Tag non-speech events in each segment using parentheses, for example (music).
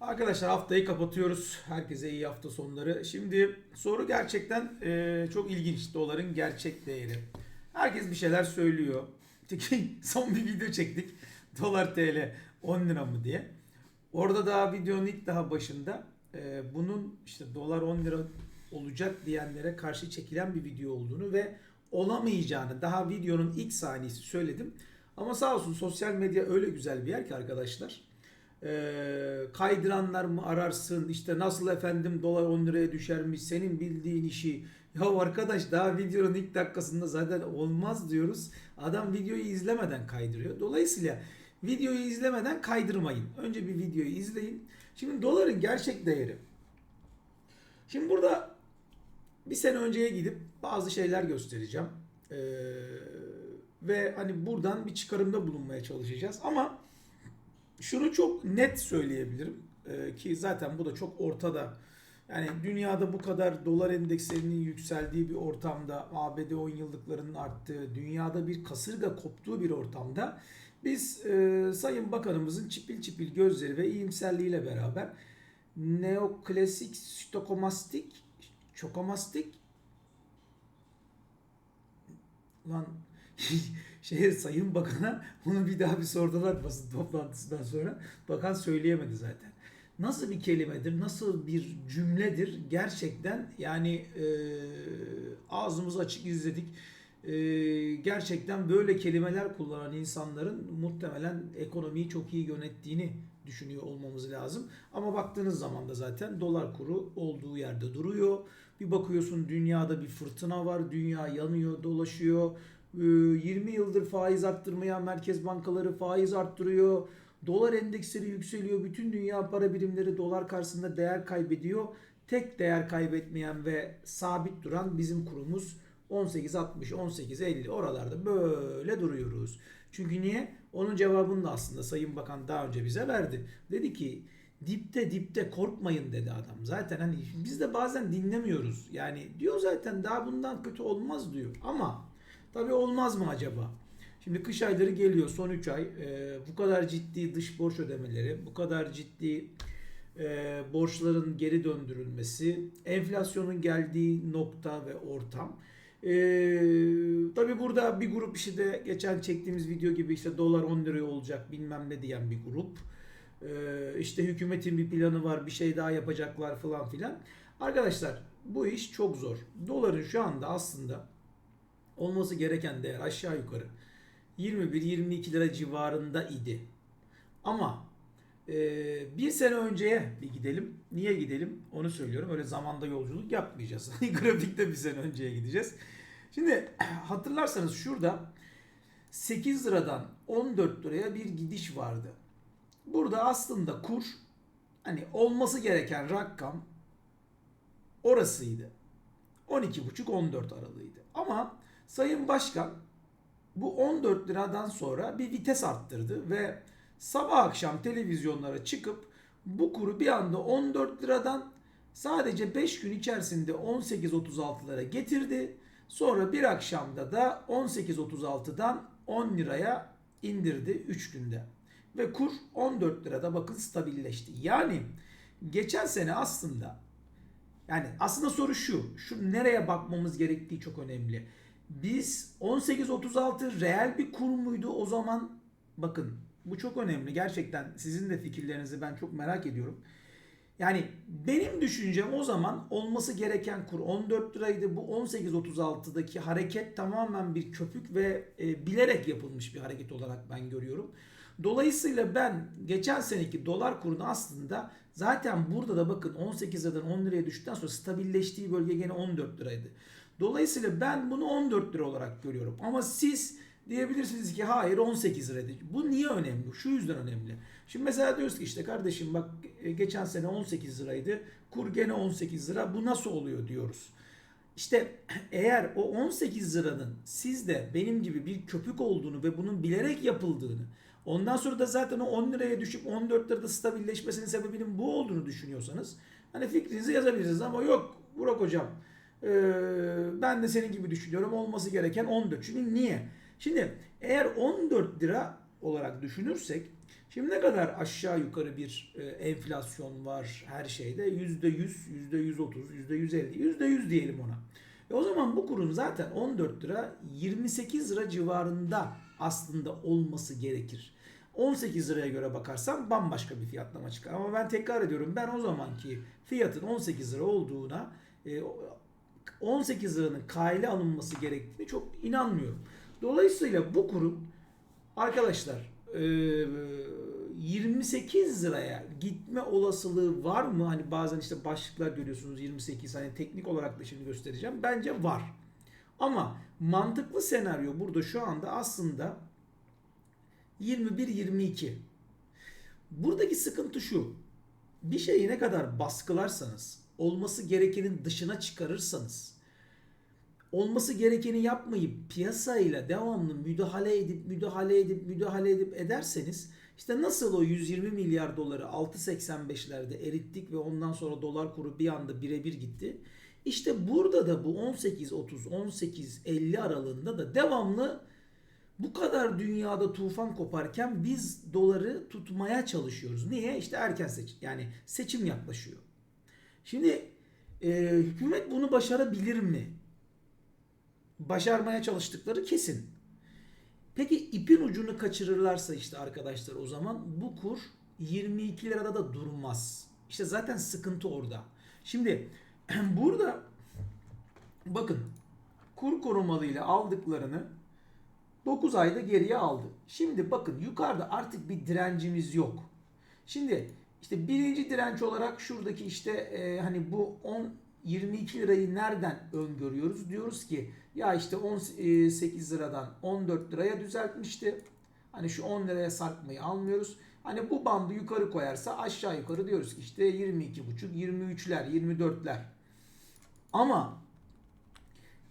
Arkadaşlar haftayı kapatıyoruz. Herkese iyi hafta sonları. Şimdi soru gerçekten e, çok ilginç. Doların gerçek değeri. Herkes bir şeyler söylüyor. (laughs) Çünkü son bir video çektik. Dolar TL 10 lira mı diye. Orada daha videonun ilk daha başında e, bunun işte dolar 10 lira olacak diyenlere karşı çekilen bir video olduğunu ve olamayacağını daha videonun ilk saniyesi söyledim. Ama sağ olsun sosyal medya öyle güzel bir yer ki arkadaşlar. Ee, kaydıranlar mı ararsın? İşte nasıl efendim dolar 10 liraya düşermiş? Senin bildiğin işi. Ya arkadaş daha videonun ilk dakikasında zaten olmaz diyoruz. Adam videoyu izlemeden kaydırıyor. Dolayısıyla videoyu izlemeden kaydırmayın. Önce bir videoyu izleyin. Şimdi doların gerçek değeri. Şimdi burada bir sene önceye gidip bazı şeyler göstereceğim. Ee, ve hani buradan bir çıkarımda bulunmaya çalışacağız. Ama şunu çok net söyleyebilirim Ee, ki zaten bu da çok ortada. Yani dünyada bu kadar dolar endekslerinin yükseldiği bir ortamda, ABD 10 yıllıklarının arttığı, dünyada bir kasırga koptuğu bir ortamda biz e, Sayın Bakanımızın çipil çipil gözleri ve iyimserliğiyle beraber neoklasik stokomastik çokomastik lan (laughs) şehir Sayın Bakan'a bunu bir daha bir sordular basın toplantısından sonra. Bakan söyleyemedi zaten. Nasıl bir kelimedir, nasıl bir cümledir gerçekten yani e, ağzımızı açık izledik. E, gerçekten böyle kelimeler kullanan insanların muhtemelen ekonomiyi çok iyi yönettiğini düşünüyor olmamız lazım. Ama baktığınız zaman da zaten dolar kuru olduğu yerde duruyor. Bir bakıyorsun dünyada bir fırtına var, dünya yanıyor, dolaşıyor. 20 yıldır faiz arttırmayan merkez bankaları faiz arttırıyor. Dolar endeksleri yükseliyor. Bütün dünya para birimleri dolar karşısında değer kaybediyor. Tek değer kaybetmeyen ve sabit duran bizim kurumuz 18.60, 18.50 oralarda böyle duruyoruz. Çünkü niye? Onun cevabını da aslında Sayın Bakan daha önce bize verdi. Dedi ki dipte dipte korkmayın dedi adam. Zaten hani biz de bazen dinlemiyoruz. Yani diyor zaten daha bundan kötü olmaz diyor. Ama Tabii olmaz mı acaba? Şimdi kış ayları geliyor son 3 ay. E, bu kadar ciddi dış borç ödemeleri, bu kadar ciddi e, borçların geri döndürülmesi, enflasyonun geldiği nokta ve ortam. E, tabii burada bir grup işi de geçen çektiğimiz video gibi işte dolar 10 liraya olacak bilmem ne diyen bir grup. E, işte hükümetin bir planı var bir şey daha yapacaklar falan filan. Arkadaşlar bu iş çok zor. Doların şu anda aslında olması gereken değer aşağı yukarı 21-22 lira civarında idi. Ama e, bir sene önceye bir gidelim. Niye gidelim? Onu söylüyorum. Öyle zamanda yolculuk yapmayacağız. (laughs) Grafikte bir sene önceye gideceğiz. Şimdi (clears throat) hatırlarsanız şurada 8 liradan 14 liraya bir gidiş vardı. Burada aslında kur hani olması gereken rakam orasıydı. 12,5-14 aralığıydı. Ama Sayın Başkan bu 14 liradan sonra bir vites arttırdı ve sabah akşam televizyonlara çıkıp bu kuru bir anda 14 liradan sadece 5 gün içerisinde 18.36'lara getirdi. Sonra bir akşamda da 18.36'dan 10 liraya indirdi 3 günde. Ve kur 14 lirada bakın stabilleşti. Yani geçen sene aslında yani aslında soru şu. Şu nereye bakmamız gerektiği çok önemli. Biz 18.36 reel bir kur muydu o zaman? Bakın bu çok önemli. Gerçekten sizin de fikirlerinizi ben çok merak ediyorum. Yani benim düşüncem o zaman olması gereken kur 14 liraydı. Bu 18.36'daki hareket tamamen bir köpük ve e, bilerek yapılmış bir hareket olarak ben görüyorum. Dolayısıyla ben geçen seneki dolar kurunu aslında zaten burada da bakın 18 liradan 10 liraya düştükten sonra stabilleştiği bölge gene 14 liraydı. Dolayısıyla ben bunu 14 lira olarak görüyorum. Ama siz diyebilirsiniz ki hayır 18 liraydı. Bu niye önemli? Şu yüzden önemli. Şimdi mesela diyoruz ki işte kardeşim bak e, geçen sene 18 liraydı. Kur gene 18 lira. Bu nasıl oluyor diyoruz. İşte (clears throat) eğer o 18 liranın sizde benim gibi bir köpük olduğunu ve bunun bilerek yapıldığını ondan sonra da zaten o 10 liraya düşüp 14 lirada stabilleşmesinin sebebinin bu olduğunu düşünüyorsanız hani fikrinizi yazabilirsiniz ama yok Burak hocam ee, ben de senin gibi düşünüyorum. Olması gereken 14. Çünkü niye? Şimdi eğer 14 lira olarak düşünürsek şimdi ne kadar aşağı yukarı bir e, enflasyon var her şeyde yüzde yüz, yüzde yüz otuz, yüzde yüz elli, yüzde yüz diyelim ona. E o zaman bu kurun zaten 14 lira 28 lira civarında aslında olması gerekir. 18 liraya göre bakarsam bambaşka bir fiyatlama çıkar. Ama ben tekrar ediyorum ben o zamanki fiyatın 18 lira olduğuna e, 18 liranın kayla alınması gerektiğini çok inanmıyorum. Dolayısıyla bu kurum arkadaşlar e, 28 liraya gitme olasılığı var mı? Hani bazen işte başlıklar görüyorsunuz 28 hani teknik olarak da şimdi göstereceğim. Bence var. Ama mantıklı senaryo burada şu anda aslında 21-22. Buradaki sıkıntı şu. Bir şeyi ne kadar baskılarsanız, olması gerekenin dışına çıkarırsanız, olması gerekeni yapmayıp piyasayla devamlı müdahale edip müdahale edip müdahale edip ederseniz işte nasıl o 120 milyar doları 6.85'lerde erittik ve ondan sonra dolar kuru bir anda birebir gitti. İşte burada da bu 18.30 18.50 aralığında da devamlı bu kadar dünyada tufan koparken biz doları tutmaya çalışıyoruz. Niye? İşte erken seçim yani seçim yaklaşıyor. Şimdi e, hükümet bunu başarabilir mi? Başarmaya çalıştıkları kesin. Peki ipin ucunu kaçırırlarsa işte arkadaşlar o zaman bu kur 22 lirada da durmaz. İşte zaten sıkıntı orada. Şimdi (clears throat) burada bakın kur korumalıyla aldıklarını 9 ayda geriye aldı. Şimdi bakın yukarıda artık bir direncimiz yok. Şimdi işte birinci direnç olarak şuradaki işte e, hani bu 10 22 lirayı nereden öngörüyoruz? Diyoruz ki ya işte 18 liradan 14 liraya düzeltmişti. Hani şu 10 liraya sarkmayı almıyoruz. Hani bu bandı yukarı koyarsa aşağı yukarı diyoruz ki işte 22,5, 23'ler, 24'ler. Ama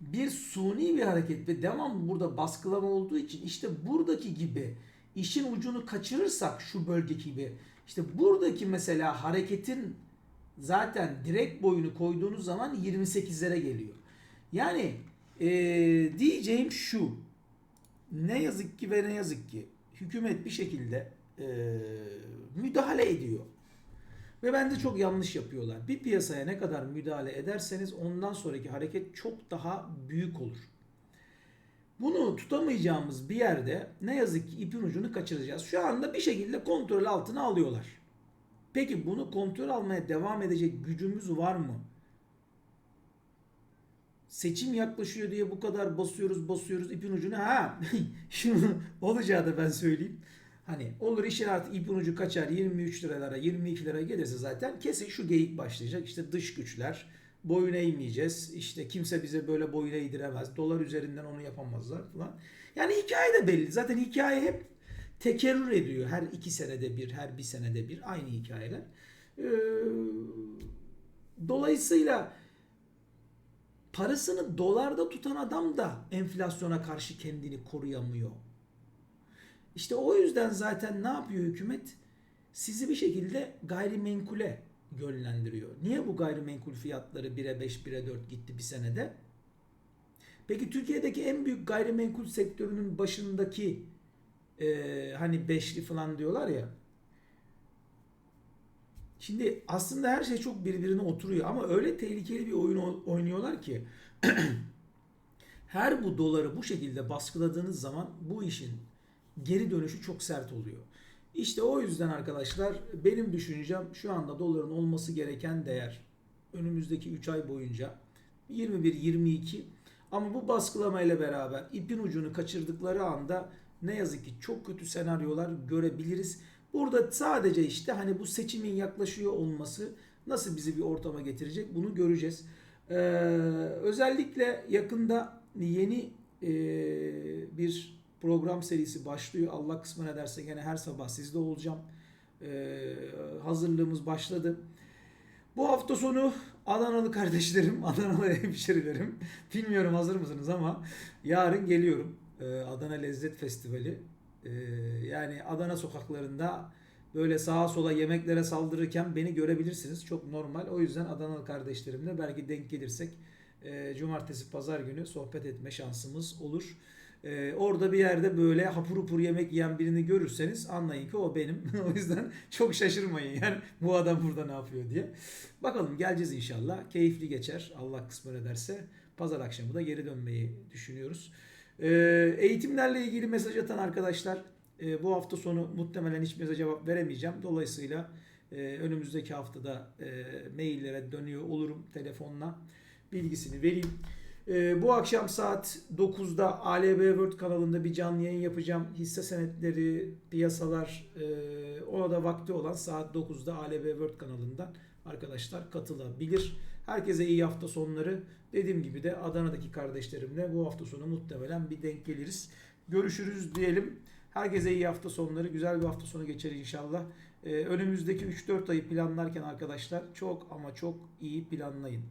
bir suni bir hareket ve devam burada baskılama olduğu için işte buradaki gibi işin ucunu kaçırırsak şu bölge gibi işte buradaki mesela hareketin zaten direkt boyunu koyduğunuz zaman 28'lere geliyor. Yani ee, diyeceğim şu ne yazık ki ve ne yazık ki hükümet bir şekilde e, müdahale ediyor. Ve bence çok yanlış yapıyorlar. Bir piyasaya ne kadar müdahale ederseniz ondan sonraki hareket çok daha büyük olur. Bunu tutamayacağımız bir yerde ne yazık ki ipin ucunu kaçıracağız. Şu anda bir şekilde kontrol altına alıyorlar. Peki bunu kontrol almaya devam edecek gücümüz var mı? Seçim yaklaşıyor diye bu kadar basıyoruz basıyoruz ipin ucuna. Ha (laughs) şunu olacağı da ben söyleyeyim. Hani olur işin artık ipin ucu kaçar 23 liralara 22 lira gelirse zaten kesin şu geyik başlayacak. İşte dış güçler boyun eğmeyeceğiz. İşte kimse bize böyle boyun eğdiremez. Dolar üzerinden onu yapamazlar falan. Yani hikaye de belli. Zaten hikaye hep tekerrür ediyor. Her iki senede bir, her bir senede bir aynı hikayeler. Ee, dolayısıyla parasını dolarda tutan adam da enflasyona karşı kendini koruyamıyor. İşte o yüzden zaten ne yapıyor hükümet? Sizi bir şekilde gayrimenkule yönlendiriyor. Niye bu gayrimenkul fiyatları 1'e 5, 1'e 4 gitti bir senede? Peki Türkiye'deki en büyük gayrimenkul sektörünün başındaki e, hani beşli falan diyorlar ya. Şimdi aslında her şey çok birbirine oturuyor ama öyle tehlikeli bir oyun oynuyorlar ki (clears throat) her bu doları bu şekilde baskıladığınız zaman bu işin geri dönüşü çok sert oluyor. İşte o yüzden arkadaşlar benim düşüncem şu anda doların olması gereken değer önümüzdeki 3 ay boyunca 21-22 ama bu baskılamayla beraber ipin ucunu kaçırdıkları anda ne yazık ki çok kötü senaryolar görebiliriz. Burada sadece işte hani bu seçimin yaklaşıyor olması nasıl bizi bir ortama getirecek bunu göreceğiz. Ee, özellikle yakında yeni e, bir program serisi başlıyor. Allah kısmına ederse gene her sabah sizde olacağım. Ee, hazırlığımız başladı. Bu hafta sonu Adanalı kardeşlerim, (laughs) Adanalı hemşerilerim, bilmiyorum hazır mısınız ama yarın geliyorum. Ee, Adana Lezzet Festivali. Ee, yani Adana sokaklarında böyle sağa sola yemeklere saldırırken beni görebilirsiniz. Çok normal. O yüzden Adanalı kardeşlerimle belki denk gelirsek e, cumartesi pazar günü sohbet etme şansımız olur. Ee, orada bir yerde böyle hapur hapur yemek yiyen birini görürseniz anlayın ki o benim. (laughs) o yüzden çok şaşırmayın yani bu adam burada ne yapıyor diye. Bakalım geleceğiz inşallah. Keyifli geçer Allah kısmet ederse. Pazar akşamı da geri dönmeyi düşünüyoruz. Ee, eğitimlerle ilgili mesaj atan arkadaşlar e, bu hafta sonu muhtemelen hiç mesaj cevap veremeyeceğim. Dolayısıyla e, önümüzdeki haftada e, maillere dönüyor olurum telefonla bilgisini vereyim. E, bu akşam saat 9'da ALB World kanalında bir canlı yayın yapacağım. Hisse senetleri, piyasalar e, ona da vakti olan saat 9'da ALB World kanalından arkadaşlar katılabilir. Herkese iyi hafta sonları. Dediğim gibi de Adana'daki kardeşlerimle bu hafta sonu muhtemelen bir denk geliriz. Görüşürüz diyelim. Herkese iyi hafta sonları. Güzel bir hafta sonu geçer inşallah. Ee, önümüzdeki 3-4 ayı planlarken arkadaşlar çok ama çok iyi planlayın.